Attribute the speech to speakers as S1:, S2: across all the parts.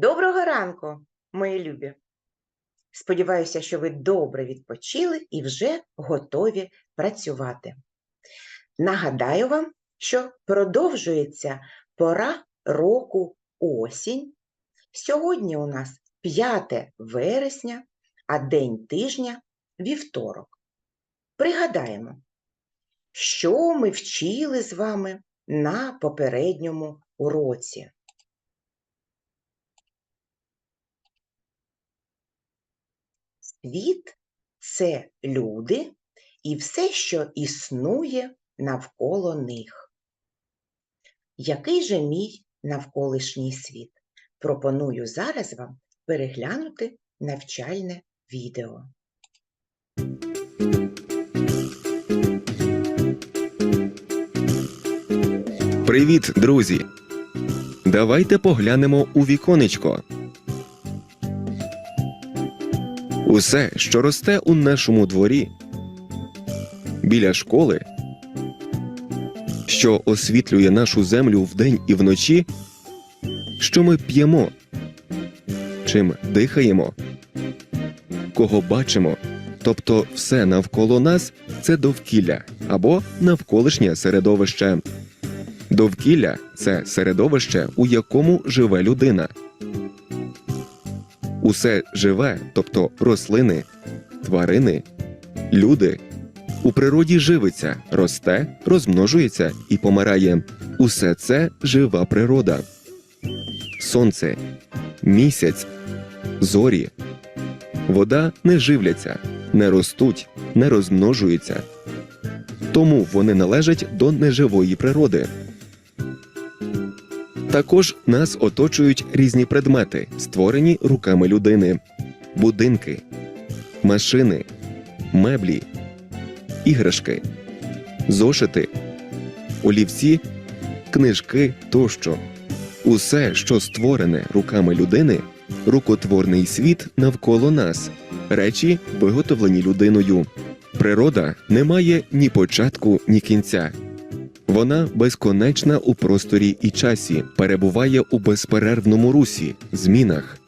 S1: Доброго ранку, мої любі! Сподіваюся, що ви добре відпочили і вже готові працювати. Нагадаю вам, що продовжується пора року осінь. Сьогодні у нас 5 вересня, а день тижня вівторок. Пригадаємо, що ми вчили з вами на попередньому уроці. Світ це люди і все, що існує навколо них. Який же мій навколишній світ? Пропоную зараз вам переглянути навчальне відео.
S2: Привіт, друзі! Давайте поглянемо у віконечко. Усе, що росте у нашому дворі, біля школи, що освітлює нашу землю вдень і вночі, що ми п'ємо, чим дихаємо, кого бачимо, тобто все навколо нас це довкілля або навколишнє середовище. Довкілля це середовище, у якому живе людина. Усе живе, тобто рослини, тварини, люди. У природі живиться, росте, розмножується і помирає. Усе це жива природа. Сонце, місяць, зорі. Вода не живляться, не ростуть, не розмножуються. Тому вони належать до неживої природи. Також нас оточують різні предмети, створені руками людини: будинки, машини, меблі, іграшки, зошити, олівці, книжки тощо. Усе, що створене руками людини, рукотворний світ навколо нас, речі, виготовлені людиною. Природа не має ні початку, ні кінця. Вона безконечна у просторі і часі, перебуває у безперервному русі, змінах.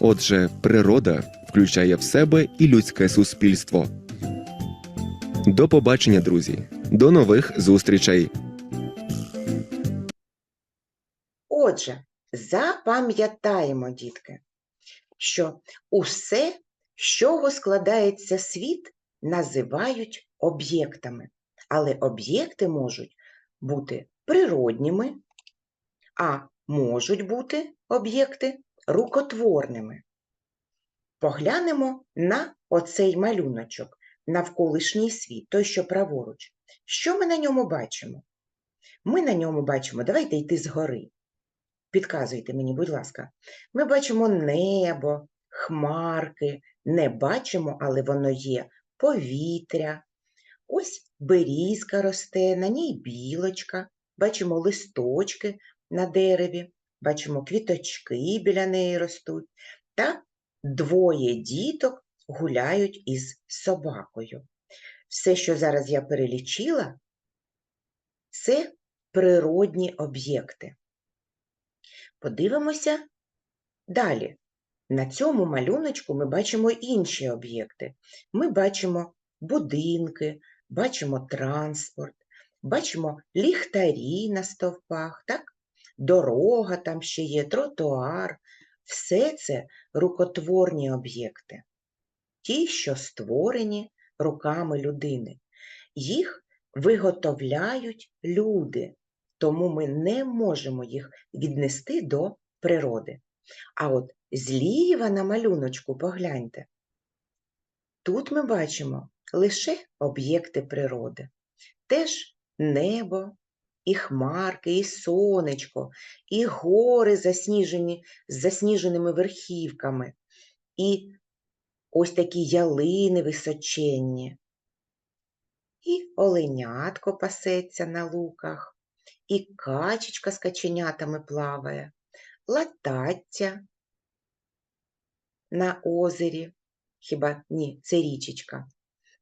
S2: Отже, природа включає в себе і людське суспільство. До побачення, друзі, до нових зустрічей!
S1: Отже, запам'ятаємо, дітки, що усе, з чого складається світ, називають об'єктами. Але об'єкти можуть бути природніми, а можуть бути об'єкти рукотворними. Поглянемо на оцей малюночок, навколишній світ, той, що праворуч. Що ми на ньому бачимо? Ми на ньому бачимо, давайте йти згори. Підказуйте мені, будь ласка. Ми бачимо небо, хмарки, не бачимо, але воно є, повітря. Ось берізка росте, на ній білочка, бачимо листочки на дереві, бачимо квіточки біля неї ростуть, та двоє діток гуляють із собакою. Все, що зараз я перелічила, це природні об'єкти. Подивимося далі. На цьому малюночку ми бачимо інші об'єкти. Ми бачимо будинки, бачимо транспорт, бачимо ліхтарі на стовпах, так? дорога там ще є, тротуар. Все це рукотворні об'єкти, ті, що створені руками людини. Їх виготовляють люди, тому ми не можемо їх віднести до природи. А от зліва на малюночку погляньте. Тут ми бачимо лише об'єкти природи. Теж небо, і хмарки, і сонечко, і гори засніжені з засніженими верхівками, і ось такі ялини височенні, і оленятко пасеться на луках, і качечка з каченятами плаває, латаття на озері. Хіба ні, це річечка.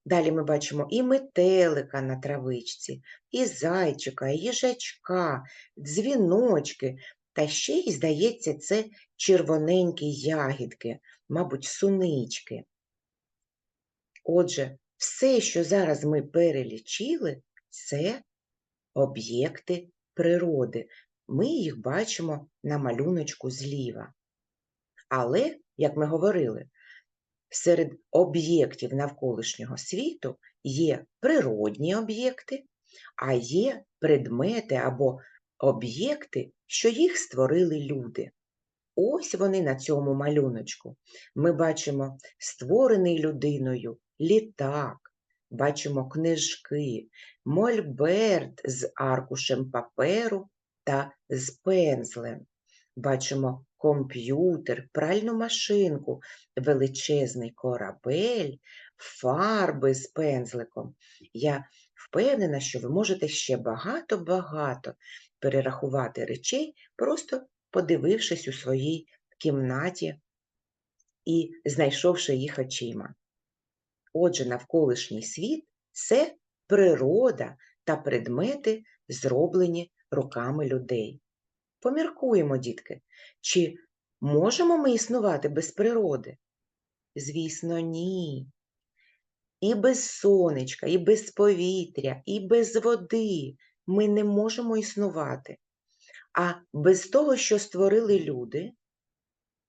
S1: Далі ми бачимо і метелика на травичці, і зайчика, і їжачка, дзвіночки, Та ще й, здається, це червоненькі ягідки, мабуть, сунички. Отже, все, що зараз ми перелічили, це об'єкти природи. Ми їх бачимо на малюночку зліва. Але, як ми говорили, серед об'єктів навколишнього світу є природні об'єкти, а є предмети або об'єкти, що їх створили люди. Ось вони на цьому малюночку. Ми бачимо створений людиною літак, бачимо книжки, мольберт з аркушем паперу та з пензлем. Бачимо комп'ютер, пральну машинку, величезний корабель, фарби з пензликом. Я впевнена, що ви можете ще багато-багато перерахувати речей, просто подивившись у своїй кімнаті і знайшовши їх очима. Отже, навколишній світ це природа та предмети, зроблені руками людей. Поміркуємо, дітки, чи можемо ми існувати без природи? Звісно, ні. І без сонечка, і без повітря, і без води ми не можемо існувати. А без того, що створили люди,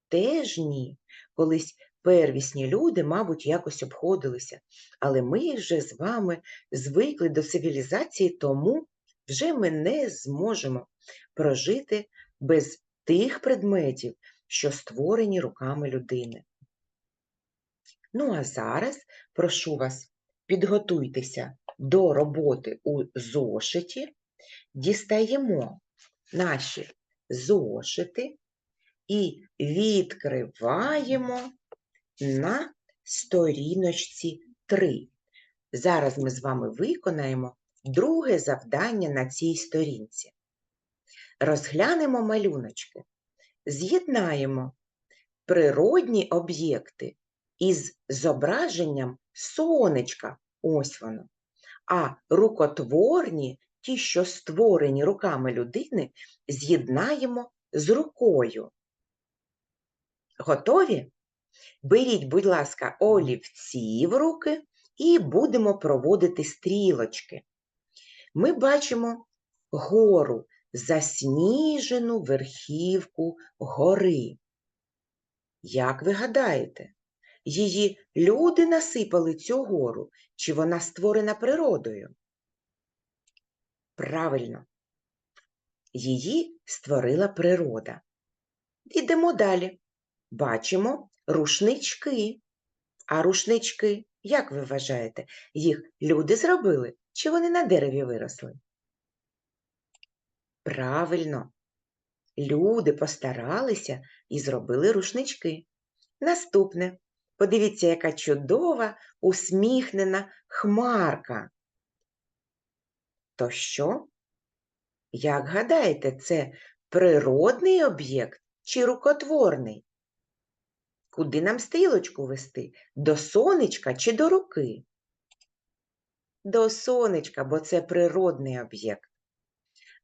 S1: теж ні. Колись первісні люди, мабуть, якось обходилися, але ми вже з вами звикли до цивілізації, тому вже ми не зможемо прожити без тих предметів, що створені руками людини. Ну а зараз прошу вас, підготуйтеся до роботи у зошиті, дістаємо наші зошити і відкриваємо на сторіночці 3. Зараз ми з вами виконаємо друге завдання на цій сторінці. Розглянемо малюночки, з'єднаємо природні об'єкти із зображенням сонечка, ось воно, а рукотворні, ті, що створені руками людини, з'єднаємо з рукою. Готові? Беріть, будь ласка, олівці в руки і будемо проводити стрілочки. Ми бачимо гору, засніжену верхівку гори. Як ви гадаєте, її люди насипали цю гору, чи вона створена природою? Правильно, її створила природа. Ідемо далі. Бачимо рушнички. А рушнички, як ви вважаєте, їх люди зробили, чи вони на дереві виросли? Правильно, люди постаралися і зробили рушнички. Наступне. Подивіться, яка чудова, усміхнена хмарка. То що? Як гадаєте, це природний об'єкт чи рукотворний? Куди нам стрілочку вести? До сонечка чи до руки? До сонечка, бо це природний об'єкт.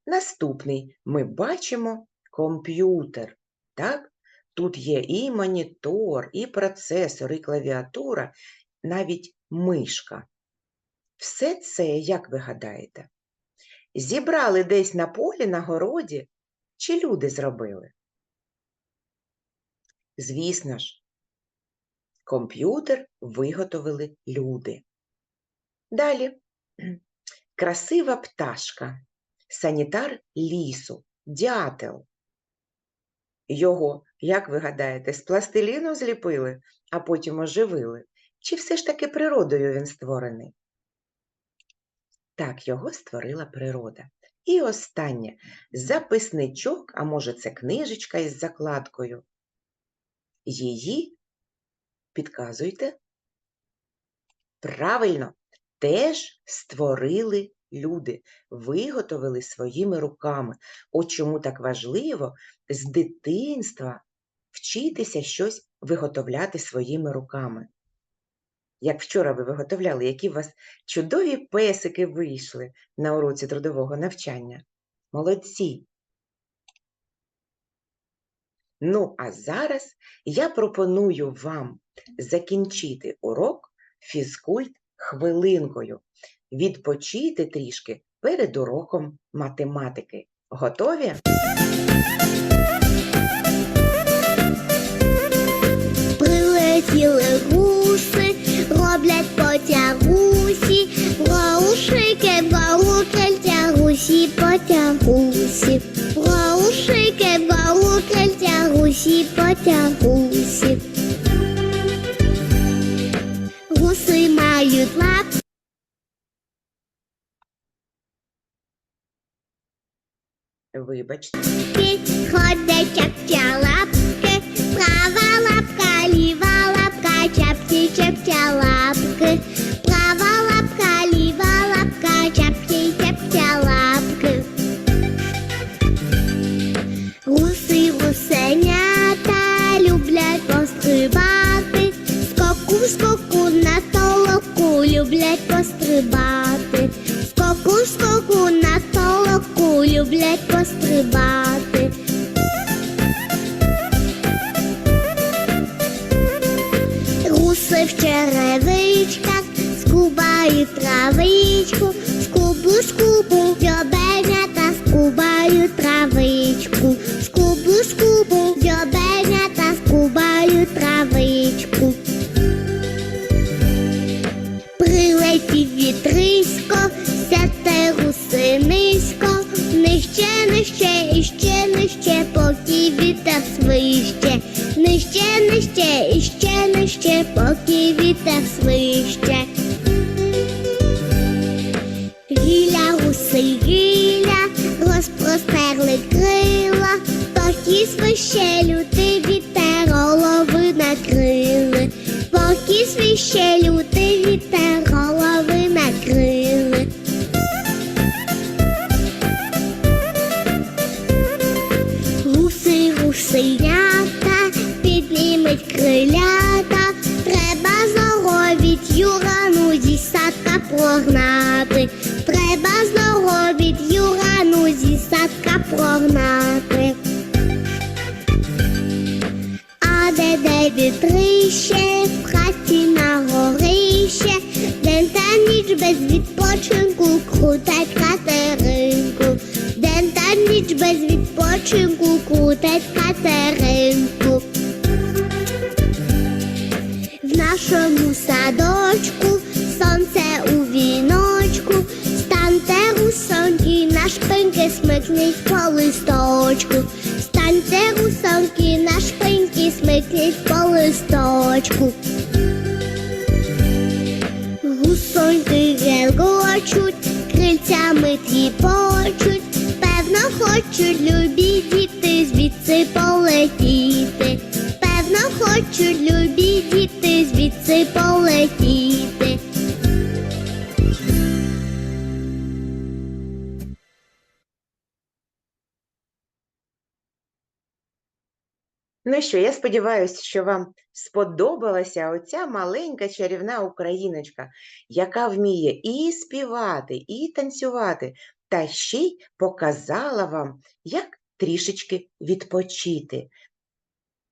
S1: Наступний ми бачимо комп'ютер. Так? Тут є і монітор, і процесор, і клавіатура, навіть мишка. Все це, як ви гадаєте, зібрали десь на полі, на городі, чи люди зробили? Звісно ж, комп'ютер виготовили люди. Далі красива пташка, санітар лісу, дятел. Його, як ви гадаєте, з пластиліну зліпили, а потім оживили? Чи все ж таки природою він створений? Так, його створила природа. І останнє записничок, а може це книжечка із закладкою. Її, підказуйте, правильно, теж створили люди, виготовили своїми руками. От чому так важливо з дитинства вчитися щось виготовляти своїми руками. Як вчора ви виготовляли, які у вас чудові песики вийшли на уроці трудового навчання. Молодці! Ну, а зараз я пропоную вам закінчити урок фізкульт хвилинкою, відпочити трішки перед уроком математики. Готові?
S3: Прилетіли гуси, роблять потягусі, Раушики, галукельтя, гусі потягусі, Раушики, галукельтя, гусі потягусі. Гуси мають лапки,
S1: Вибачте.
S3: ходять чапча лапки, Пострибати, скоку скоку на толоку люблять пострибати. Гуси в черевичках скубають травичку, скубу, скубу, ще поки вітер свище. Гіля, гуси, гіля, розпростерли крила, поки свище лютий вітер голови накрили, поки свище лютий вітер голови накрили. Гуси, гусенята, піднімуть крилята, прогнати, треба здоровіть юрану зі садка прогнати. А де де вітрище, в хаті на горище, день та ніч без відпочинку, крутать катеринку, день та ніч без відпочинку, крутать хочуть любі діти звідси полетіти. Певно хочуть любі діти звідси полетіти.
S1: Ну що, я сподіваюся, що вам сподобалася оця маленька чарівна україночка, яка вміє і співати, і танцювати, та ще й показала вам, як трішечки відпочити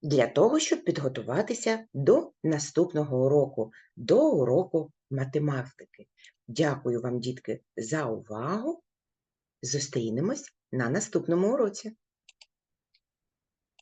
S1: для того, щоб підготуватися до наступного уроку, до уроку математики. Дякую вам, дітки, за увагу. Зустрінемось на наступному уроці.